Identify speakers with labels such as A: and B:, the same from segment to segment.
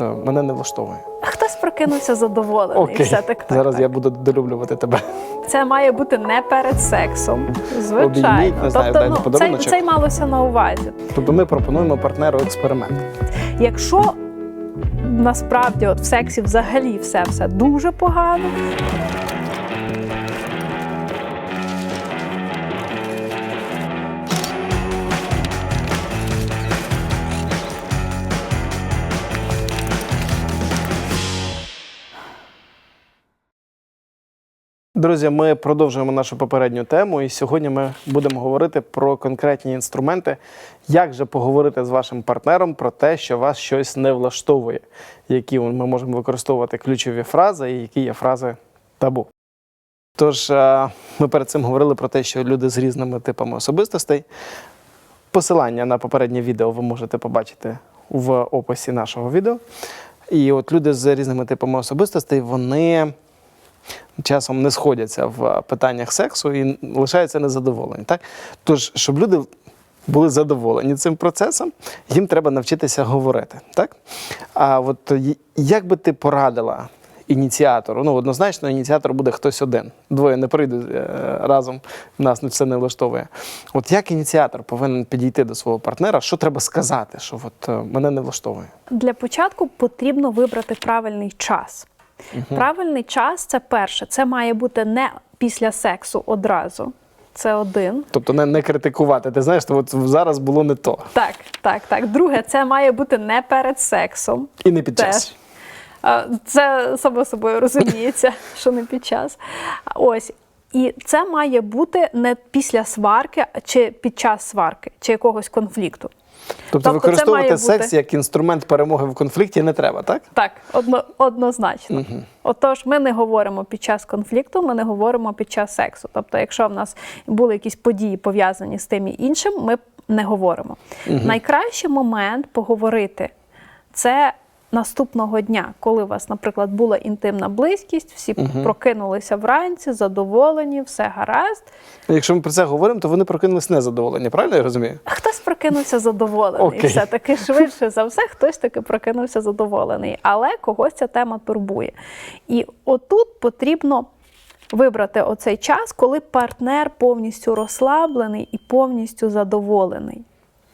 A: е, мене не влаштовує.
B: Хтось прокинувся задоволений.
A: Окей,
B: Все так, так,
A: зараз
B: так.
A: я буду долюблювати тебе.
B: Це має бути не перед сексом. Звичайно.
A: Обійміть, не знаю,
B: тобто, ну, це, це й малося на увазі.
A: Тобто ми пропонуємо партнеру експеримент.
B: Якщо насправді от в сексі взагалі все все дуже погано,
A: Друзі, ми продовжуємо нашу попередню тему, і сьогодні ми будемо говорити про конкретні інструменти, як же поговорити з вашим партнером про те, що вас щось не влаштовує, які ми можемо використовувати ключові фрази і які є фрази табу. Тож е, ми перед цим говорили про те, що люди з різними типами особистостей. Посилання на попереднє відео ви можете побачити в описі нашого відео. І от люди з різними типами особистостей, вони часом не сходяться в питаннях сексу і лишаються незадоволені. Так? Тож, щоб люди були задоволені цим процесом, їм треба навчитися говорити. Так? А от як би ти порадила ініціатору? Ну, однозначно, ініціатор буде хтось один. Двоє не прийдуть е, разом, нас все не влаштовує. От як ініціатор повинен підійти до свого партнера, що треба сказати, що от, е, мене не влаштовує?
B: для початку потрібно вибрати правильний час. Правильний час це перше. Це має бути не після сексу одразу. Це один.
A: Тобто не, не критикувати. Ти знаєш, от зараз було не то.
B: Так, так, так. Друге, це має бути не перед сексом.
A: І не під час.
B: Теж. А, Це само собою розуміється, що не під час. Ось. І це має бути не після сварки чи під час сварки, чи якогось конфлікту.
A: Тобто,
B: тобто
A: використовувати секс
B: бути-
A: як інструмент перемоги в конфлікті не треба, так?
B: Так, одно, однозначно. Отож, ми не говоримо під час конфлікту, ми не говоримо під час сексу. Тобто, якщо в нас були якісь події пов'язані з тим і іншим, ми не говоримо. Найкращий момент поговорити це наступного дня, коли у вас, наприклад, була інтимна близькість, всі прокинулися вранці, задоволені, все гаразд.
A: Якщо ми про це говоримо, то вони прокинулись незадоволені, правильно я розумію?
B: Хтось прокинувся задоволений.
A: Окей.
B: Все таки швидше за все, хтось таки прокинувся задоволений. Але когось ця тема турбує. І отут потрібно вибрати оцей час, коли партнер повністю розслаблений і повністю задоволений.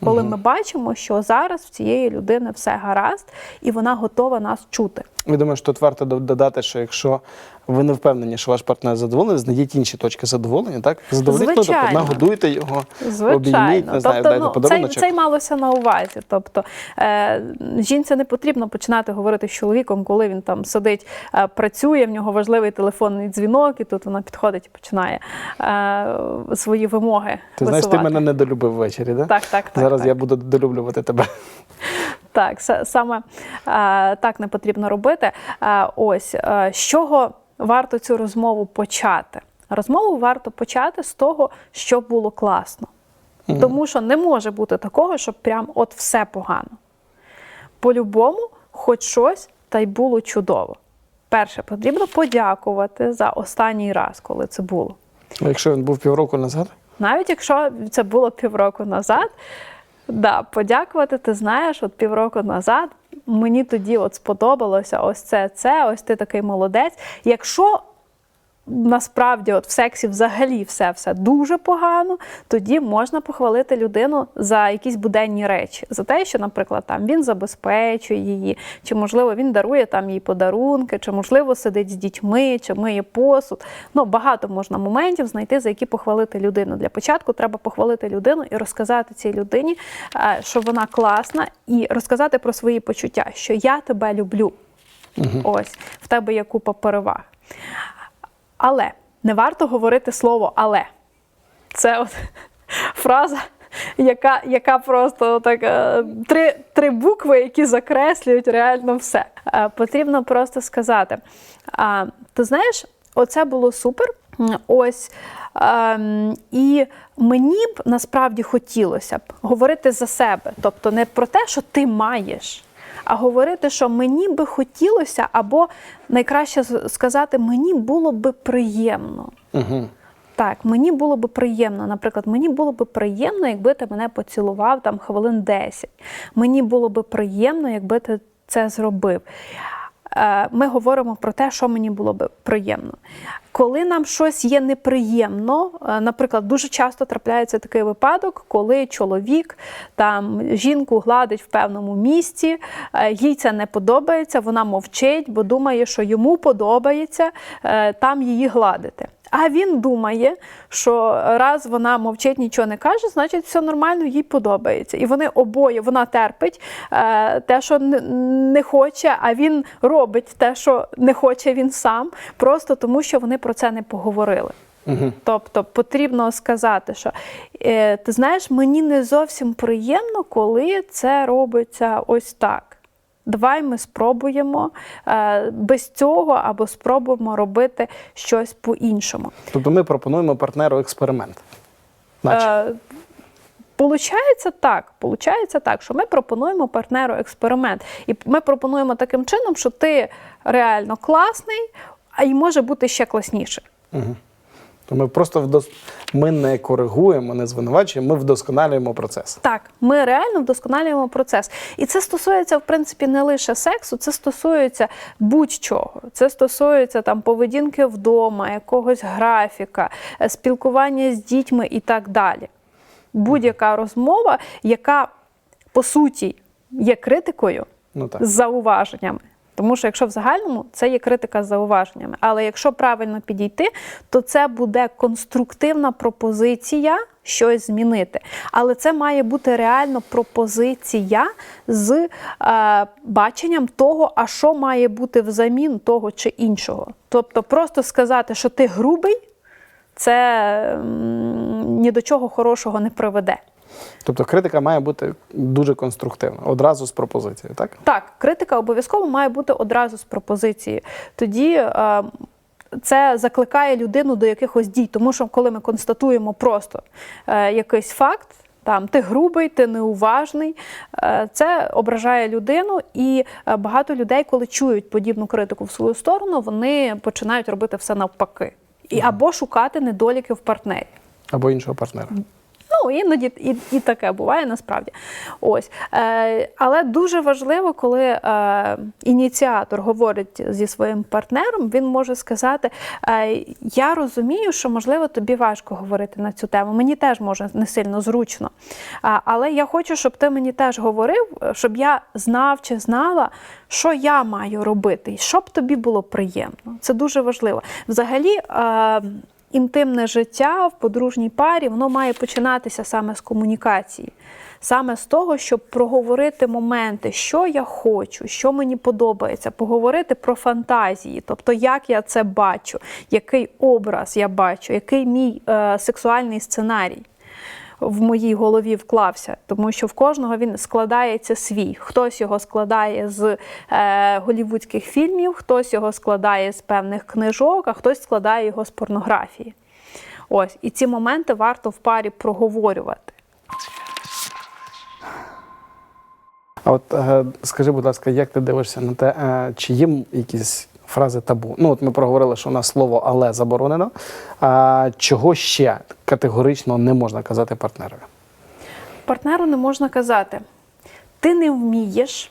B: Коли ми бачимо, що зараз в цієї людини все гаразд, і вона готова нас чути.
A: Я думаю, що тут варто додати, що якщо ви не впевнені, що ваш партнер задоволений, знайдіть інші точки задоволення, так? Задовольніть, ну, тобто нагодуйте його, обійміть,
B: Звичайно,
A: не знаю,
B: тобто,
A: дайте
B: ну, це, це й малося на увазі. Тобто е, жінці не потрібно починати говорити з чоловіком, коли він там сидить, е, працює, в нього важливий телефонний дзвінок, і тут вона підходить і починає е, свої вимоги.
A: Ти знаєш, ти мене не долюбив ввечері, так?
B: Так, так, так.
A: Зараз
B: так.
A: я буду долюблювати тебе.
B: Так, саме так не потрібно робити. Ось е, з чого варто цю розмову почати? Розмову варто почати з того, що було класно. Тому що не може бути такого, щоб прям от все погано. По-любому, хоч щось, та й було чудово. Перше, потрібно подякувати за останній раз, коли це було.
A: А Якщо він був півроку назад,
B: Навіть якщо це було півроку назад, да, подякувати, ти знаєш, от півроку назад мені тоді от сподобалося ось це, це, ось ти такий молодець. Якщо насправді от в сексі взагалі все все дуже погано, тоді можна похвалити людину за якісь буденні речі, за те, що, наприклад, там він забезпечує її, чи можливо він дарує там їй подарунки, чи можливо сидить з дітьми, чи миє посуд. Ну багато можна моментів знайти, за які похвалити людину. Для початку треба похвалити людину і розказати цій людині, е, що вона класна, і розказати про свої почуття, що я тебе люблю. Ось в тебе є купа переваг. Але не варто говорити слово але. Це от фраза, яка, яка просто так, е, три, три букви, які закреслюють реально все. Е, Потрібно просто сказати: а, ти знаєш, оце було супер. Ось. ем, і мені б насправді хотілося б говорити за себе, тобто не про те, що ти маєш, а говорити, що мені би хотілося, або найкраще сказати, мені було би приємно.
A: угу.
B: Так, мені було би приємно. Наприклад, мені було би приємно, якби ти мене поцілував там хвилин 10. Мені було би приємно, якби ти це зробив. Е, Ми говоримо про те, що мені було би приємно. Коли нам щось є неприємно, е, наприклад, дуже часто трапляється такий випадок, коли чоловік там жінку гладить в певному місці, е, їй це не подобається, вона мовчить, бо думає, що йому подобається там її гладити. А він думає, що раз вона мовчить, нічого не каже, значить все нормально, їй подобається. І вони обоє, вона терпить е, те, що не, хоче, а він робить те, що не хоче він сам, просто тому що вони про це не поговорили.
A: Угу.
B: Тобто потрібно сказати, що е, ти знаєш, мені не зовсім приємно, коли це робиться ось так. Давай ми спробуємо е, без цього або спробуємо робити щось по-іншому.
A: Тобто ми пропонуємо партнеру експеримент. Наче.
B: Е, Получається так, получається так, що ми пропонуємо партнеру експеримент. І ми пропонуємо таким чином, що ти реально класний, а й може бути ще класніше.
A: Угу. То ми просто вдос... ми не коригуємо, не звинувачуємо, ми вдосконалюємо процес.
B: Так, ми реально вдосконалюємо процес. І це стосується, в принципі, не лише сексу, це стосується будь-чого. Це стосується там поведінки вдома, якогось графіка, е, спілкування з дітьми і так далі. Будь-яка розмова, яка по суті є критикою
A: Ну так.
B: з зауваженнями. Тому що якщо в загальному це є критика з зауваженнями. Але якщо правильно підійти, то це буде конструктивна пропозиція щось змінити. Але це має бути реально пропозиція з е, баченням того, а що має бути взамін того чи іншого. Тобто, просто сказати, що ти грубий, це м, ні до чого хорошого не приведе.
A: Тобто критика має бути дуже конструктивна, одразу з пропозицією, так?
B: Так, критика обов'язково має бути одразу з пропозицією. Тоді е, це закликає людину до якихось дій, тому що коли ми констатуємо просто е, якийсь факт. Там ти грубий, ти неуважний. е, Це ображає людину, і е, багато людей, коли чують подібну критику в свою сторону, вони починають робити все навпаки. І або шукати недоліки в партнері.
A: Або іншого партнера.
B: Ну, іноді і, і таке буває насправді. Ось. Е, але дуже важливо, коли е, ініціатор говорить зі своїм партнером, він може сказати: е, Я розумію, що можливо тобі важко говорити на цю тему. Мені теж може не сильно зручно. Але я хочу, щоб ти мені теж говорив, щоб я знав чи знала, що я маю робити, і щоб тобі було приємно. Це дуже важливо. Взагалі. Е, інтимне життя в подружній парі воно має починатися саме з комунікації, саме з того, щоб проговорити моменти, що я хочу, що мені подобається, поговорити про фантазії, тобто як я це бачу, який образ я бачу, який мій е, сексуальний сценарій. В моїй голові вклався, тому що в кожного він складається свій. Хтось його складає з е, голівудських фільмів, хтось його складає з певних книжок, а хтось складає його з порнографії. Ось і ці моменти варто в парі проговорювати.
A: А от е, скажи, будь ласка, як ти дивишся на те, е, чи є якісь фрази табу? Ну, от ми проговорили, що у нас слово але заборонено. А чого ще категорично не можна казати партнерові?
B: Партнеру не можна казати: ти не вмієш,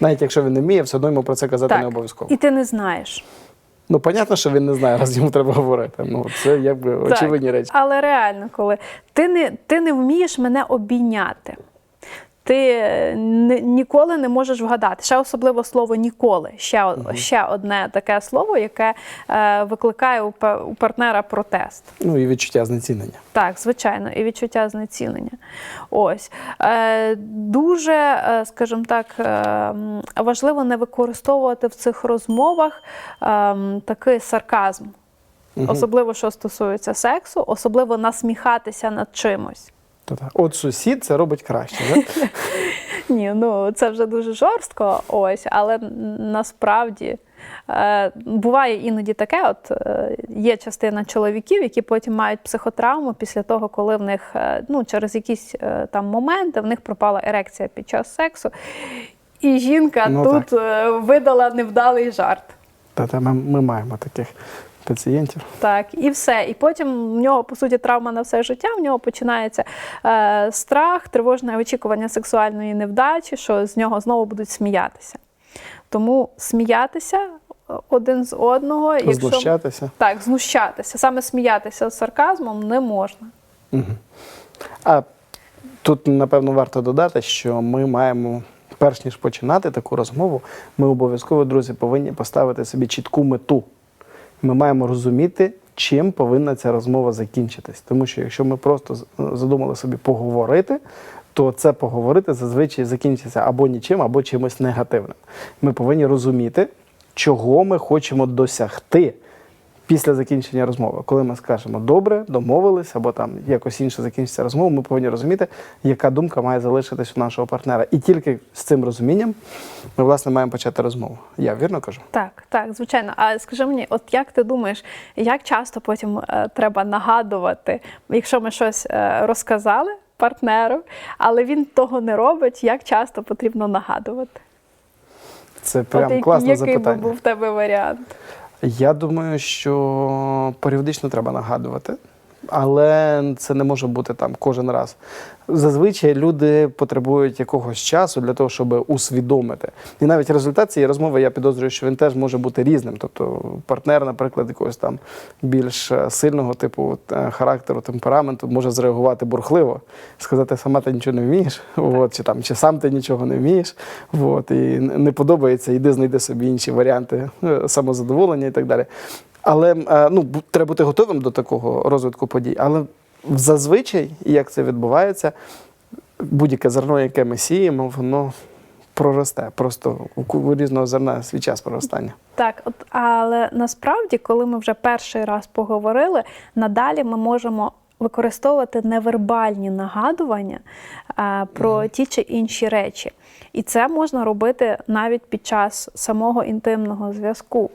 A: Навіть якщо він не вміє, все одно йому про це казати не обов'язково.
B: і ти не знаєш.
A: Ну, понятно, що він не знає, раз йому треба говорити. Ну, це якби очевидні
B: Так,
A: речі.
B: Але реально, коли ти не, ти не вмієш мене обійняти. Ти ніколи не можеш вгадати. Ще особливо слово ніколи. Ще, о- ще одне таке слово, яке е, викликає у, у партнера протест.
A: Ну і відчуття знецінення.
B: Так, звичайно, і відчуття знецінення. Ось е, дуже, е, скажімо так, е, важливо не використовувати в цих розмовах е, такий сарказм, особливо що стосується сексу, особливо насміхатися над чимось.
A: От сусід це робить краще. Так?
B: Ні, ну це вже дуже жорстко, ось, але насправді е, буває іноді таке: от е, є частина чоловіків, які потім мають психотравму після того, коли в них е, ну, через якісь е, там моменти в них пропала ерекція під час сексу, і жінка
A: Ну,
B: тут е, видала невдалий жарт.
A: Та-та, ми, ми маємо таких пацієнтів.
B: Так, і все. І потім в нього, по суті, травма на все життя. В нього починається е, страх, тривожне очікування сексуальної невдачі, що з нього знову будуть сміятися. Тому сміятися е, один з одного, якщо
A: Знущатися.
B: так, знущатися, саме сміятися з сарказмом не можна.
A: А тут, напевно, варто додати, що ми маємо, перш ніж починати таку розмову, ми обов'язково, друзі, повинні поставити собі чітку мету. Ми маємо розуміти, чим повинна ця розмова закінчитись. Тому що якщо ми просто задумали собі поговорити, то це поговорити зазвичай закінчиться або нічим, або чимось негативним. Ми повинні розуміти, чого ми хочемо досягти після закінчення розмови. Коли ми скажемо добре, домовились, або там якось інше закінчиться розмова, ми повинні розуміти, яка думка має залишитись у нашого партнера. І тільки з цим розумінням ми, власне, маємо почати розмову. Я вірно кажу?
B: Так, так, звичайно. А скажи мені, от як ти думаєш, як часто потім е, треба нагадувати, якщо ми щось е, розказали партнеру, але він того не робить, як часто потрібно нагадувати?
A: Це прям
B: от який-
A: класне
B: який
A: запитання.
B: був в тебе варіант?
A: Я думаю, що періодично треба нагадувати, але це не може бути там кожен раз. Зазвичай люди потребують якогось часу для того, щоб усвідомити. І навіть результат цієї розмови я підозрюю, що він теж може бути різним. Тобто партнер, наприклад, якогось там більш е, сильного типу е, характеру, темпераменту може зреагувати бурхливо, сказати, сама ти нічого не вмієш, от, чи там чи сам ти нічого не вмієш, от, і не подобається, йди знайди собі інші варіанти е, самозадоволення і так далі. Але е, ну, треба бути готовим до такого розвитку подій. Але зазвичай, як це відбувається, будь-яке зерно, яке ми сіємо, воно проросте. Просто у різного зерна свій час проростання.
B: Так, от але насправді, коли ми вже перший раз поговорили, надалі ми можемо використовувати невербальні нагадування е, про ті чи інші речі. І це можна робити навіть під час самого інтимного зв'язку.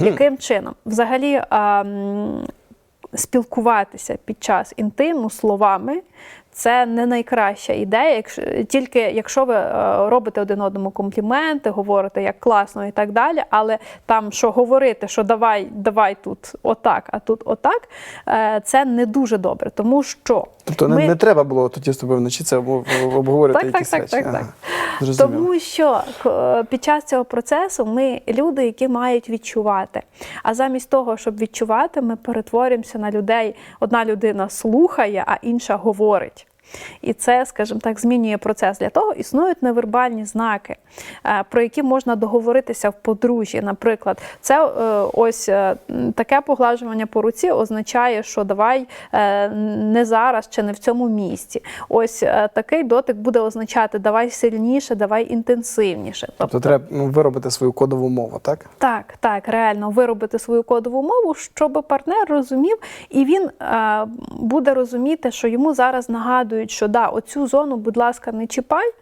B: Яким чином? Взагалі, а, спілкуватися під час інтиму словами це не найкраща ідея, якщо тільки якщо ви е, робите один одному компліменти, говорите як класно і так далі. Але там що говорити, що давай, давай тут отак, а тут отак, е, це не дуже добре, тому що
A: Тобто
B: ми-
A: не треба було тоді з тобою вночі це обговорювати
B: Так, так,
A: якісь
B: так,
A: речі.
B: так,
A: Ага.
B: так.
A: Зрозуміло.
B: Тому що к- під час цього процесу ми люди, які мають відчувати. А замість того, щоб відчувати, ми перетворюємося на людей. Одна людина слухає, а інша говорить. І це, скажімо так, змінює процес. Для того існують невербальні знаки, е, про які можна договоритися в подружжі. Наприклад, це е, ось е, таке поглажування по руці означає, що давай не зараз чи не в цьому місці. Ось такий дотик буде означати давай сильніше, давай інтенсивніше.
A: Тобто треба ну, виробити свою кодову мову, так?
B: Так, так, реально виробити свою кодову мову, щоб партнер розумів, і він буде розуміти, що йому зараз нагадують, що да, оцю зону, будь ласка, не чіпай.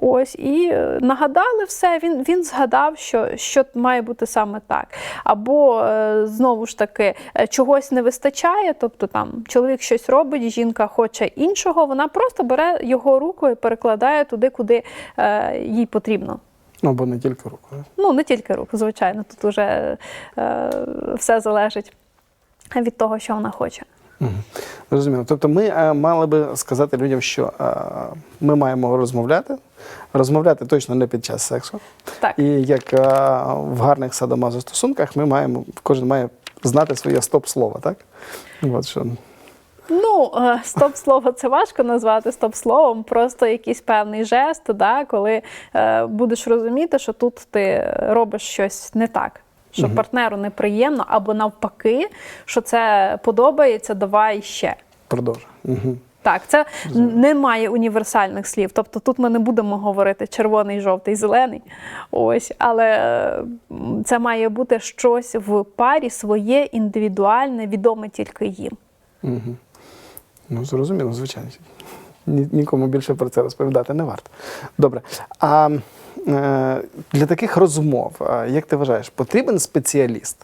B: Ось і е, нагадали все. Він він згадав, що, що має бути саме так. Або е, знову ж таки е, чогось не вистачає. Тобто там чоловік щось робить, жінка хоче іншого. Вона просто бере його руку і перекладає туди, куди е, їй потрібно.
A: Ну, бо не тільки руку.
B: Ну, не тільки руку, звичайно, тут вже е, все залежить від того, що вона хоче.
A: Угу. Зрозуміло. Тобто ми е, мали би сказати людям, що е, ми маємо розмовляти. Розмовляти точно не під час сексу.
B: Так.
A: І як е, в гарних садомазостосунках ми маємо, кожен має знати своє стоп-слово, так? От що.
B: Ну, е, стоп-слово це важко назвати стоп-словом, просто якийсь певний жест, да, коли е, будеш розуміти, що тут ти робиш щось не так. Що партнеру неприємно, або навпаки, що це подобається, давай ще.
A: Продовжуй. Угу.
B: Так, це немає універсальних слів. Тобто тут ми не будемо говорити червоний, жовтий, зелений. Ось, але це має бути щось в парі своє, індивідуальне, відоме тільки їм.
A: Угу. Ну, зрозуміло, звичайно. Нікому більше про це розповідати не варто. Добре. А для таких розмов, е, як ти вважаєш, потрібен спеціаліст?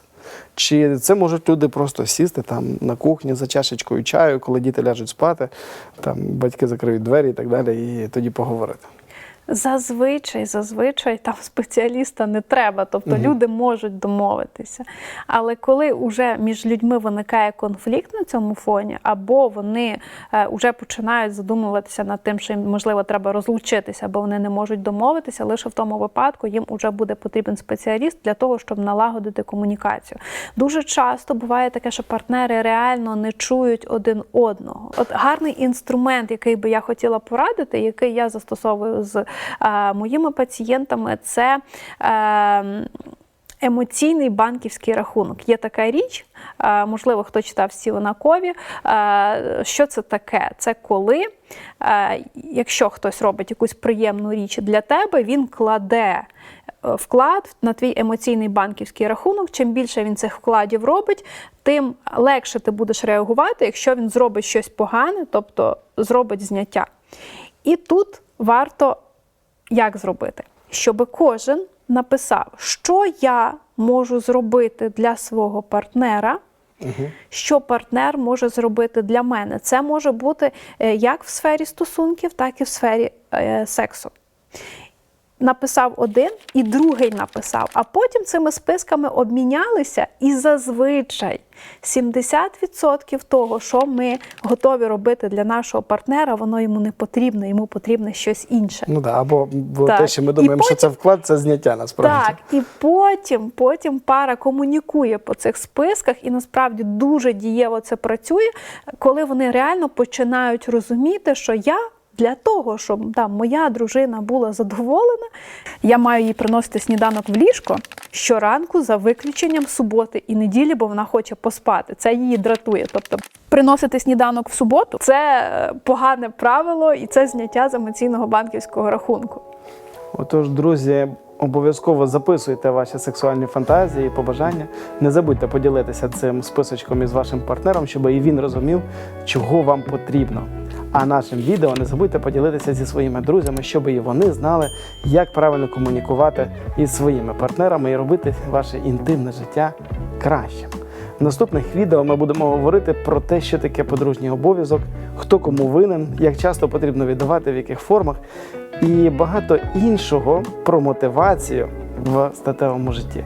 A: Чи це можуть люди просто сісти там на кухні за чашечкою чаю, коли діти ляжуть спати, там батьки закриють двері і так далі, і тоді поговорити?
B: Зазвичай, зазвичай там спеціаліста не треба, тобто люди можуть домовитися. Але коли вже між людьми виникає конфлікт на цьому фоні, або вони е, вже починають задумуватися над тим, що їм можливо треба розлучитися, або вони не можуть домовитися, лише в тому випадку їм вже буде потрібен спеціаліст для того, щоб налагодити комунікацію. Дуже часто буває таке, що партнери реально не чують один одного. От гарний інструмент, який би я хотіла порадити, який я застосовую з е, моїми пацієнтами, це. Е, Емоційний банківський рахунок. Є така річ, е, можливо, хто читав Стівена Кові. Е, Що це таке? Це коли, якщо хтось робить якусь приємну річ для тебе, він кладе вклад на твій емоційний банківський рахунок. Чим більше він цих вкладів робить, тим легше ти будеш реагувати, якщо він зробить щось погане, тобто зробить зняття. І тут варто як зробити? Щоб кожен написав, що я можу зробити для свого партнера, що партнер може зробити для мене. Це може бути е, як в сфері стосунків, так і в сфері е, сексу. Написав один і другий написав, а потім цими списками обмінялися, і зазвичай 70% того, що ми готові робити для нашого партнера, воно йому не потрібно, йому потрібне щось інше.
A: Ну да, або бо
B: Так.
A: те, що ми думаємо, що це вклад, це зняття насправді.
B: Так, і потім, потім пара комунікує по цих списках, і насправді дуже дієво це працює, коли вони реально починають розуміти, що я. Для того, щоб там, моя дружина була задоволена, я маю їй приносити сніданок в ліжко щоранку за виключенням суботи і неділі, бо вона хоче поспати. Це її дратує. Тобто, приносити сніданок в суботу це е, погане правило і це зняття з емоційного банківського рахунку.
A: Отож, друзі, обов'язково записуйте ваші сексуальні фантазії, і побажання. Не забудьте поділитися цим списочком із вашим партнером, щоб і він розумів, чого вам потрібно. А нашим відео не забудьте поділитися зі своїми друзями, щоб і вони знали, як правильно комунікувати із своїми партнерами і робити ваше інтимне життя кращим. В наступних відео ми будемо говорити про те, що таке подружній обов'язок, хто кому винен, як часто потрібно віддавати, в яких формах, і багато іншого про мотивацію в статевому житті.